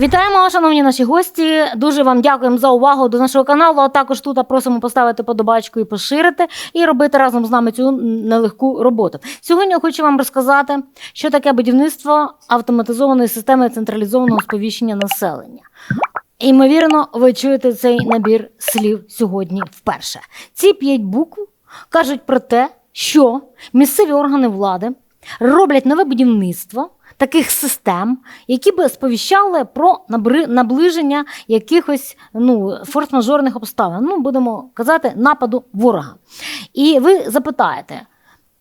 Вітаємо, шановні наші гості. Дуже вам дякуємо за увагу до нашого каналу. А також тут просимо поставити подобачку і поширити, і робити разом з нами цю нелегку роботу. Сьогодні я хочу вам розказати, що таке будівництво автоматизованої системи централізованого сповіщення населення. Ймовірно, ви чуєте цей набір слів сьогодні вперше. Ці п'ять букв кажуть про те, що місцеві органи влади роблять нове будівництво таких систем, які би сповіщали про наближення якихось ну, форс-мажорних обставин. Ну, будемо казати, нападу ворога. І ви запитаєте.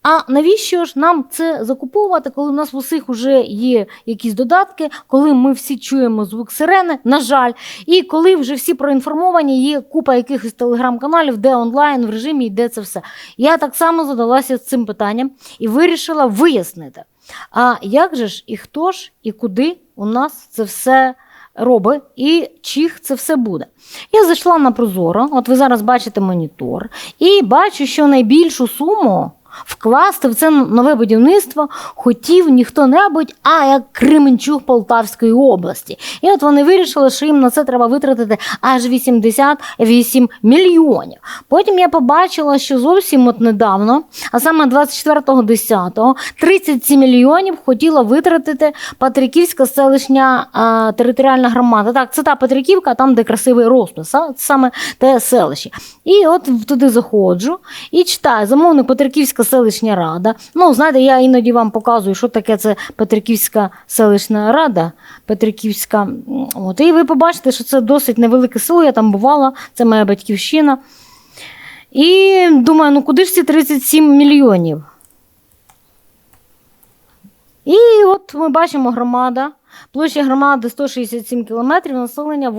А навіщо ж нам це закуповувати, коли у нас в усіх вже є якісь додатки, коли ми всі чуємо звук сирени, на жаль, і коли вже всі проінформовані, є купа якихось телеграм-каналів, де онлайн в режимі йде це все. Я так само задалася цим питанням і вирішила вияснити, а як же ж і хто ж, і куди у нас це все робить, і чих це все буде. Я зайшла на Прозоро, от ви зараз бачите монітор, і бачу, що найбільшу суму вкласти в це нове будівництво хотів ніхто-небудь, а як Кременчук Полтавської області. І от вони вирішили, що їм на це треба витратити аж 88 мільйонів. Потім я побачила, що зовсім от недавно, а саме 24.10, 37 мільйонів хотіла витратити Патриківська селищня а, територіальна громада. Так, це та Патриківка, там, де красивий розпис, а, саме те селище. І от туди заходжу і читаю замовник Петриківська селищна рада. Ну, знаєте, я іноді вам показую, що таке це Петриківська селищна рада. Петриківська. От, і ви побачите, що це досить невелике село, я там бувала, це моя батьківщина. І думаю, ну куди ж ці 37 мільйонів? І от ми бачимо громада. Площа громади 167 кілометрів, населення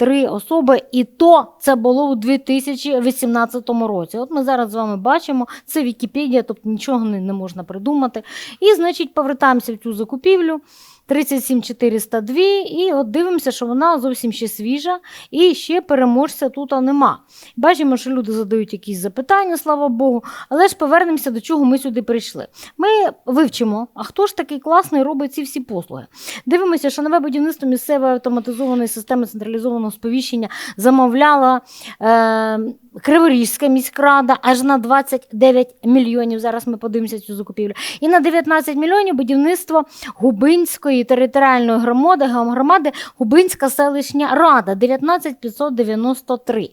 8683 особи. І то це було у 2018 році. От ми зараз з вами бачимо, це Вікіпедія, тобто нічого не, не можна придумати. І, значить, повертаємося в цю закупівлю. 37402, і от дивимося, що вона зовсім ще свіжа, і ще переможця тут нема. Бачимо, що люди задають якісь запитання, слава Богу, але ж повернемося до чого ми сюди прийшли. Ми вивчимо, а хто ж такий класний робить ці всі послуги. Дивимося, що нове будівництво місцевої автоматизованої системи централізованого сповіщення замовляла. Е- Криворізька міськрада аж на 29 мільйонів. Зараз ми подивимося цю закупівлю. І на 19 мільйонів будівництво Губинської територіальної громади, громади Губинська селищна рада 19593.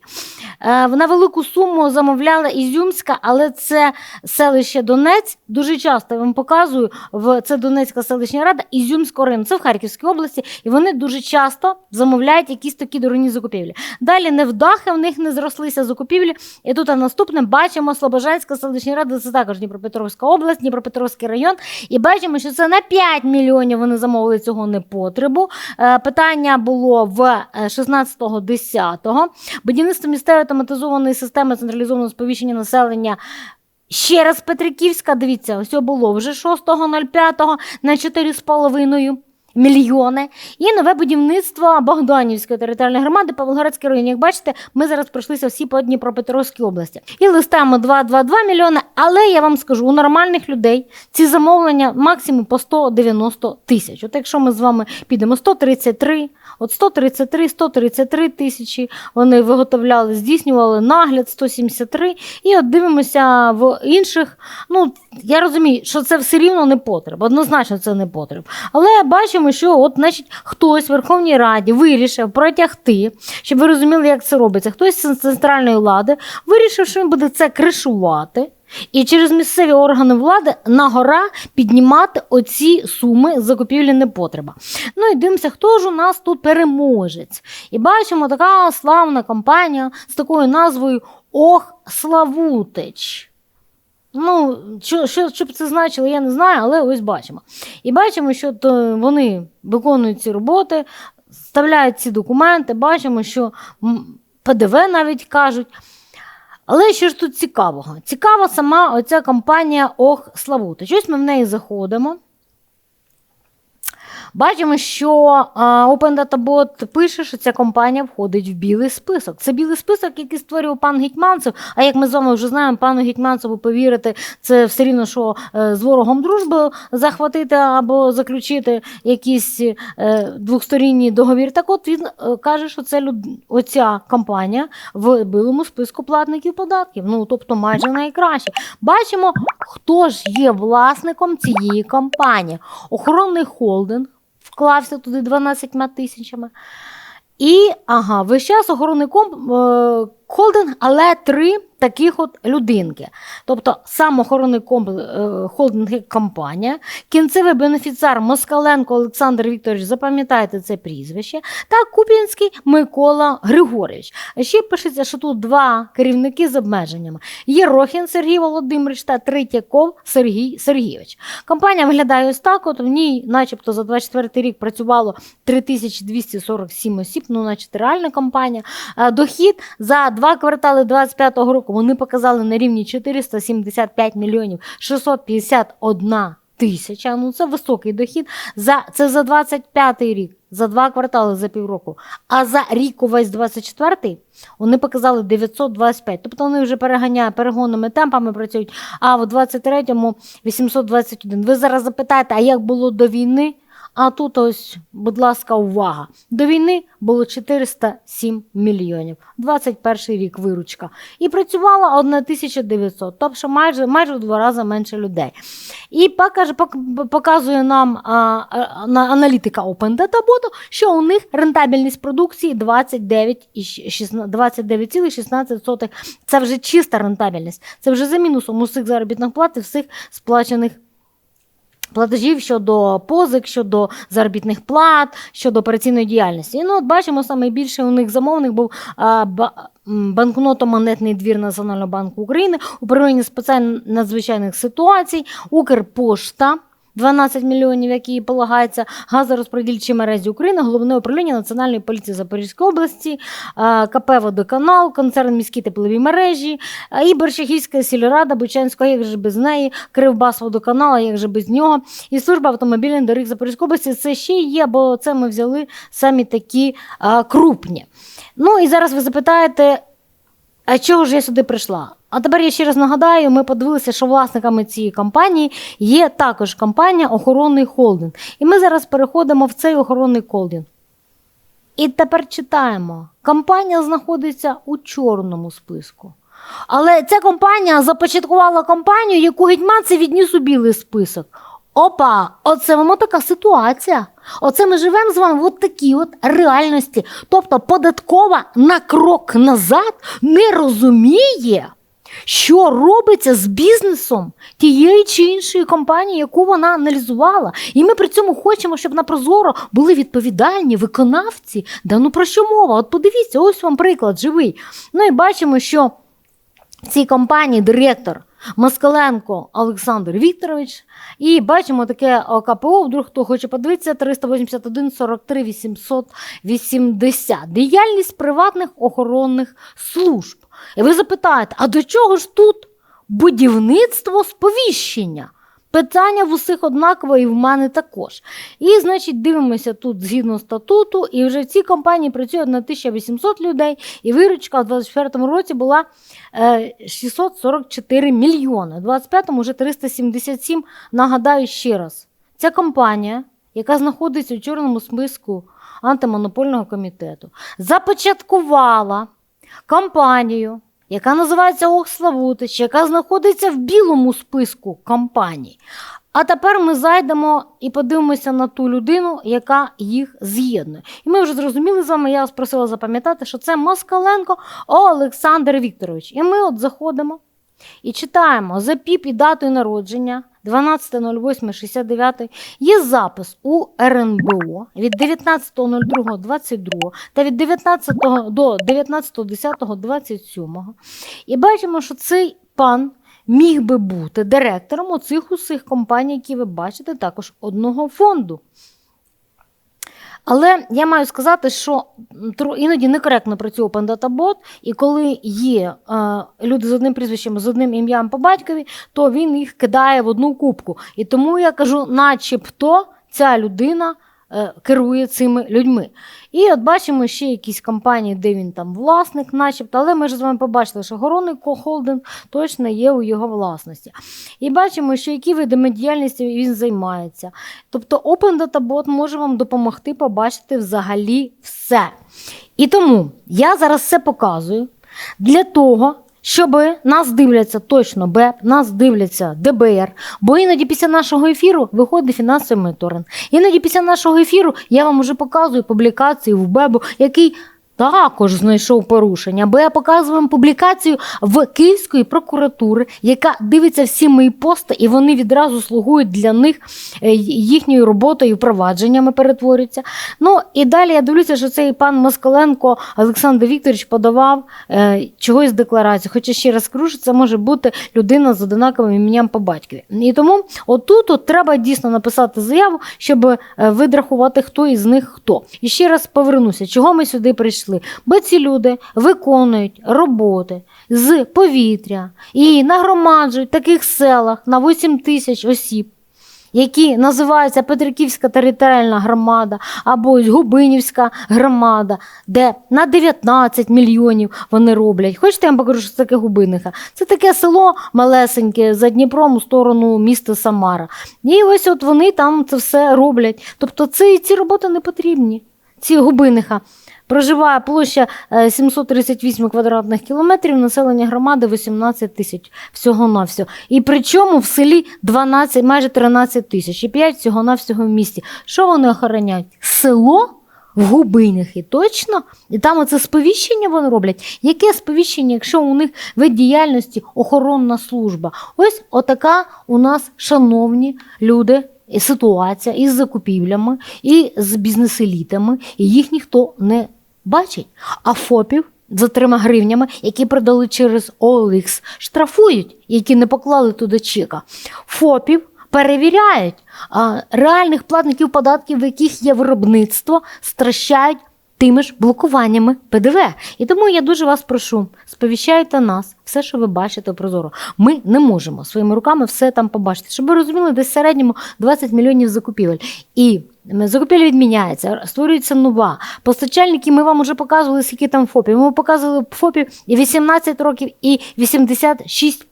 Е, на велику суму замовляла Ізюмська, але це селище Донець. Дуже часто я вам показую в це Донецька селищна рада, Ізюмського району. Це в Харківській області, і вони дуже часто замовляють якісь такі дурні закупівлі. Далі невдахи в них не зрослися закупівлі. І тут наступне бачимо Слобожанська селищна рада, це також Дніпропетровська область, Дніпропетровський район. І бачимо, що це на 5 мільйонів вони замовили цього непотребу. Е, питання було в е, 16.10. Будівництво місцевої автоматизованої системи централізованого сповіщення населення. Ще раз Петриківська, дивіться, ось було вже 6.05 на 4,5 мільйони. І нове будівництво Богданівської територіальної громади, Павлоградський район. Як бачите, ми зараз пройшлися всі по Дніпропетровській області. І листаємо 2,22 мільйони. Але я вам скажу, у нормальних людей ці замовлення максимум по 190 тисяч. От якщо ми з вами підемо 133, от 133, 133 тисячі вони виготовляли, здійснювали нагляд 173. І от дивимося в інших. Ну, я розумію, що це все рівно не потріб. Однозначно, це не потріб. Але бачимо, що от, значить, хтось в Верховній Раді вирішив протягти, щоб ви розуміли, як це робиться. Хтось з центральної влади вирішив, що він буде це кришувати. І через місцеві органи влади на гора піднімати оці суми закупівлі непотреба. Ну і дивимося, хто ж у нас тут переможець. І бачимо така славна компанія з такою назвою Ох, Славутич. Ну, що, що, що б це значило, я не знаю, але ось бачимо. І бачимо, що то вони виконують ці роботи, вставляють ці документи, бачимо, що ПДВ навіть кажуть. Але що ж тут цікавого? Цікава сама оця компанія Ох Славута. Щось ми в неї заходимо. Бачимо, що Open Data Bot пише, що ця компанія входить в білий список. Це білий список, який створював пан Гетьманцев. А як ми з вами вже знаємо, пану Гетьманцеву повірити, це все рівно, що е, з ворогом дружбу захватити або заключити якийсь е, договір. Так от він е, каже, що це люд... оця компанія в білому списку платників податків. Ну тобто майже найкраще. Бачимо, хто ж є власником цієї компанії. Охоронний холдинг вклався туди 12 тисячами. І ага, весь час охоронний комп, е, холдинг, але три таких от людинки. Тобто сам охоронний е, холдинг компанія, кінцевий бенефіціар Москаленко Олександр Вікторович, запам'ятайте це прізвище, та Купінський Микола Григорович. Ще пишеться, що тут два керівники з обмеженнями: Єрохін Сергій Володимирович та Третьяков Сергій Сергійович. Компанія виглядає ось так. От в ній, начебто, за 24 рік працювало 3247 осіб, ну, наче реальна компанія. Е, Дохід за два квартали 25-го року вони показали на рівні 475 мільйонів 651 тисяча. Ну це високий дохід. За це за 25-й рік, за два квартали за півроку. А за рік увесь 24-й вони показали 925. Тобто вони вже переганяють перегонними темпами працюють. А в 23-му 821. Ви зараз запитаєте, а як було до війни? А тут ось, будь ласка, увага. До війни було 407 мільйонів. 21 рік виручка. І працювало 1900, тобто майже, майже в два рази менше людей. І покаже, показує нам а, а, на аналітика Open Data Bot, що у них рентабельність продукції 29 і щ- 16 29,16. Це вже чиста рентабельність. Це вже за мінусом усіх заробітних плат і всіх сплачених платежів щодо позик, щодо заробітних плат, щодо операційної діяльності. І ну, от бачимо, найбільше у них замовник був а, ба, м, двір Національного банку України, управління спеціальних надзвичайних ситуацій, Укрпошта. 12 мільйонів, які полагаються газорозподільчі мережі України, головне управління Національної поліції Запорізької області, КП «Водоканал», концерн міські теплові мережі, і Борщагівська сільрада Бучанського, як же без неї, Кривбас водоканал, як же без нього, і служба автомобільних доріг Запорізької області. Це ще є, бо це ми взяли самі такі крупні. Ну і зараз ви запитаєте, а чого ж я сюди прийшла? А тепер я ще раз нагадаю, ми подивилися, що власниками цієї компанії є також компанія Охоронний холдинг. І ми зараз переходимо в цей охоронний холдинг. І тепер читаємо: компанія знаходиться у чорному списку. Але ця компанія започаткувала компанію, яку гетьманці відніс у білий список. Опа, оце вам така ситуація. Оце ми живемо з вами в от такій от реальності. Тобто податкова на крок назад не розуміє, що робиться з бізнесом тієї чи іншої компанії, яку вона аналізувала. І ми при цьому хочемо, щоб на Прозоро були відповідальні виконавці. Да ну про що мова? От подивіться, ось вам приклад живий. Ну і бачимо, що в цій компанії директор Москаленко Олександр Вікторович. І бачимо таке КПО, вдруг хто хоче подивитися, 381 43 880. Діяльність приватних охоронних служб. І ви запитаєте, а до чого ж тут будівництво сповіщення? Питання в усіх однакове і в мене також. І, значить, дивимося тут згідно статуту, і вже в цій компанії працює 1800 людей, і виручка в 2024 році була е, 644 мільйони. У 2025 вже 377. Нагадаю ще раз, ця компанія, яка знаходиться у чорному списку антимонопольного комітету, започаткувала компанію, яка називається Охславутич, яка знаходиться в білому списку компаній. А тепер ми зайдемо і подивимося на ту людину, яка їх з'єднує. І ми вже зрозуміли з вами, я вас просила запам'ятати, що це Москаленко Олександр Вікторович. І ми от заходимо і читаємо за піп і датою народження 12.08.69 є запис у РНБО від 19.02.22 та від 19 до 19.10.27. І бачимо, що цей пан міг би бути директором оцих усіх компаній, які ви бачите, також одного фонду. Але я маю сказати, що іноді некоректно працює Open Data Bot, і коли є е, люди з одним прізвищем, з одним ім'ям по батькові, то він їх кидає в одну кубку. І тому я кажу, начебто ця людина керує цими людьми. І от бачимо ще якісь компанії, де він там власник, начебто, але ми ж з вами побачили, що Горонний холдинг точно є у його власності. І бачимо, що які видами діяльності він займається. Тобто Open Data Bot може вам допомогти побачити взагалі все. І тому я зараз все показую для того, щоб нас дивляться точно БЕП, нас дивляться ДБР, бо іноді після нашого ефіру виходить фінансовий моніторинг. Іноді після нашого ефіру я вам вже показую публікацію в БЕБу, який також знайшов порушення, бо я показую вам публікацію в Київської прокуратури, яка дивиться всі мої пости, і вони відразу слугують для них е, їхньою роботою, і впровадженнями перетворюються. Ну і далі я дивлюся, що цей пан Москаленко Олександр Вікторович подавав е, чогось декларацію. Хоча ще раз кажу, що це може бути людина з одинаковим ім'ям по батькові. І тому отут от треба дійсно написати заяву, щоб е, видрахувати, хто із них хто. І ще раз повернуся, чого ми сюди прийшли. Бо ці люди виконують роботи з повітря і нагромаджують в таких селах на 8 тисяч осіб які називаються Петриківська територіальна громада або Губинівська громада, де на 19 мільйонів вони роблять. Хочете, я вам покажу, що це таке Губиниха? Це таке село малесеньке за Дніпром у сторону міста Самара. І ось от вони там це все роблять. Тобто це, ці роботи не потрібні. Ці Губиниха. Проживає площа е, 738 квадратних кілометрів, населення громади 18 тисяч всього-навсього. І причому в селі 12, майже 13 тисяч і 5 всього-навсього в місті. Що вони охороняють? Село в Губинихи, точно? І там оце сповіщення вони роблять. Яке сповіщення, якщо у них вид діяльності охоронна служба? Ось отака у нас, шановні люди, і ситуація із закупівлями, і з бізнес-елітами, і їх ніхто не бачить. А ФОПів за трьома гривнями, які продали через OLX, штрафують, які не поклали туди чека. ФОПів перевіряють, а реальних платників податків, в яких є виробництво, стращають тими ж блокуваннями ПДВ. І тому я дуже вас прошу, сповіщайте нас, все, що ви бачите прозоро. Ми не можемо своїми руками все там побачити. Щоб ви розуміли, десь в середньому 20 мільйонів закупівель. І закупівля відміняється, створюється нова. Постачальники, ми вам вже показували, скільки там ФОПів. Ми показували ФОПів і 18 років, і 86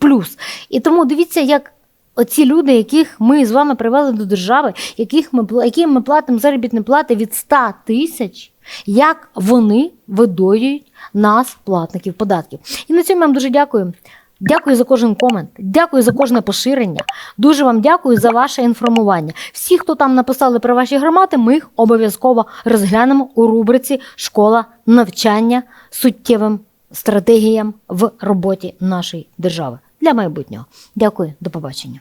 І тому дивіться, як. Оці люди, яких ми з вами привели до держави, яких ми, яким ми платимо заробітні плати від 100 тисяч, як вони видоюють нас, платників податків. І на цьому я вам дуже дякую. Дякую за кожен комент, дякую за кожне поширення. Дуже вам дякую за ваше інформування. Всі, хто там написали про ваші громади, ми їх обов'язково розглянемо у рубриці Школа навчання суттєвим стратегіям в роботі нашої держави для майбутнього. Дякую, до побачення.